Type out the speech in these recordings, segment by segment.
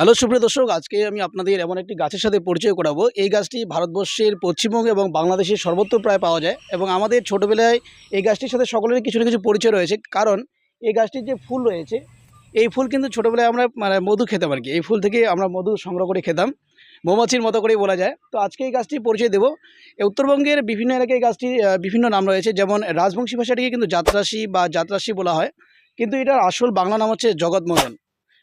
Hello, সুপ্রিয় দর্শক, আজকে আমি আপনাদের এমন একটি গাছের সাথে পরিচয় করাবো। এই গাছটি ভারতবর্ষের পশ্চিমবঙ্গ এবং বাংলাদেশের সর্বত্র প্রায় পাওয়া যায় এবং আমাদের ছোটোবেলায় এই গাছটির সাথে সকলেরই কিছু না কিছু পরিচয় রয়েছে। কারণ এই গাছটির যে ফুল রয়েছে, এই ফুল কিন্তু ছোটোবেলায় আমরা মানে মধু খেতাম আর কি এই ফুল থেকে আমরা মধু সংগ্রহ করে খেতাম। মৌমাছির মতো করেই বলা যায়। তো আজকে এই গাছটি পরিচয় দেবো। উত্তরবঙ্গের বিভিন্ন এলাকায় এই গাছটির বিভিন্ন নাম রয়েছে। যেমন রাজবংশী ভাষাটিকে কিন্তু যাত্রাসী বা যাত্রাসী বলা হয়। কিন্তু এটার আসল বাংলা নাম হচ্ছে জগৎমোহন।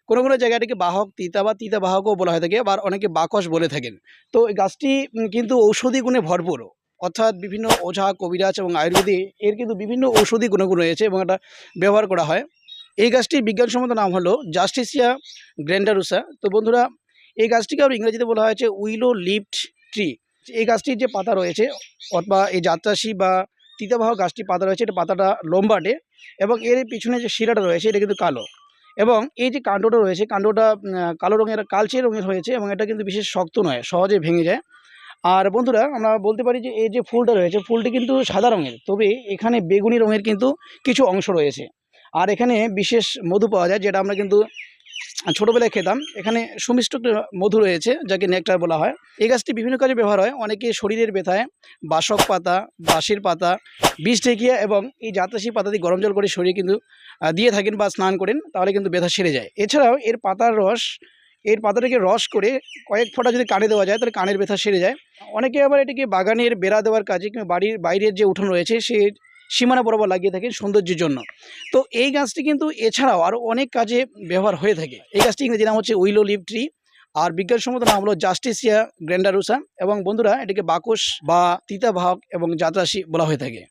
কোনো কোনো জায়গাটিকে বাহক, তিতা বা তিতা বাহকও বলা হয়ে থাকে, আবার অনেকে বাকস বলে থাকেন। তো এই গাছটি কিন্তু ঔষধি গুণে ভরপুর। অর্থাৎ বিভিন্ন ওঝা, কবিরাজ এবং আয়ুর্বেদে এর কিন্তু বিভিন্ন ঔষধি গুণগুণ রয়েছে এবং এটা ব্যবহার করা হয়। এই গাছটির বিজ্ঞানসম্মত নাম হলো জাস্টিসিয়া গ্র্যান্ডারুসা তো বন্ধুরা, এই গাছটিকে আবার ইংরেজিতে বলা হয়েছে উইলো লিফট ট্রি। এই গাছটির যে পাতা রয়েছে অথবা এই যাত্রাসী বা তিতাবাহ গাছটির পাতা রয়েছে, এটা পাতাটা লম্বাটে এবং এর পিছনে যে শিরাটা রয়েছে, এটা কিন্তু কালো। এবং এই যে কাণ্ডটা রয়েছে, কাণ্ডটা কালো রঙের, কালচে রঙের হয়েছে এবং এটা কিন্তু বিশেষ শক্ত নয় সহজে ভেঙে যায়। আর বন্ধুরা, আমরা বলতে পারি যে, এই যে ফুলটা রয়েছে, ফুলটি কিন্তু সাদা রঙের, তবে এখানে বেগুনি রঙের কিন্তু কিছু অংশ রয়েছে। আর এখানে বিশেষ মধু পাওয়া যায়, যেটা আমরা কিন্তু ছোটোবেলায় খেতাম। এখানে সুমিষ্ট মধু রয়েছে, যাকে নেকটার বলা হয়। এই গাছটি বিভিন্ন কাজে ব্যবহার হয়। অনেকে শরীরের ব্যথায় বাসক পাতা, বাঁশের পাতা, বিষ ঢেকিয়া এবং এই জাতাসি পাতা দিয়ে গরম জল করে শরীরে কিন্তু দিয়ে থাকেন বা স্নান করেন, তাহলে কিন্তু ব্যথা সেরে যায়। এছাড়াও এর পাতার রস, এর পাতাটাকে রস করে কয়েক ফোঁটা যদি কানে দেওয়া যায়, তাহলে কানের ব্যথা সেরে যায়। অনেকে আবার এটিকে বাগানের বেড়া দেওয়ার কাজে কিংবা বাড়ির বাইরের যে উঠোন রয়েছে, সে সীমানা বরাবর লাগিয়ে থাকে সৌন্দর্যের জন্য। তো এই গাছটি কিন্তু এছাড়াও আরও অনেক কাজে ব্যবহার হয়ে থাকে। এই গাছটি ইংরেজি নাম হচ্ছে উইলো লিভ ট্রি। আর বিজ্ঞানসম্মত নাম হলো জাস্টিসিয়া গ্র্যান্ডারুসা এবং বন্ধুরা এটিকে বাকস বা তিতাবাহক এবং যাত্রাসী বলা হয়ে থাকে।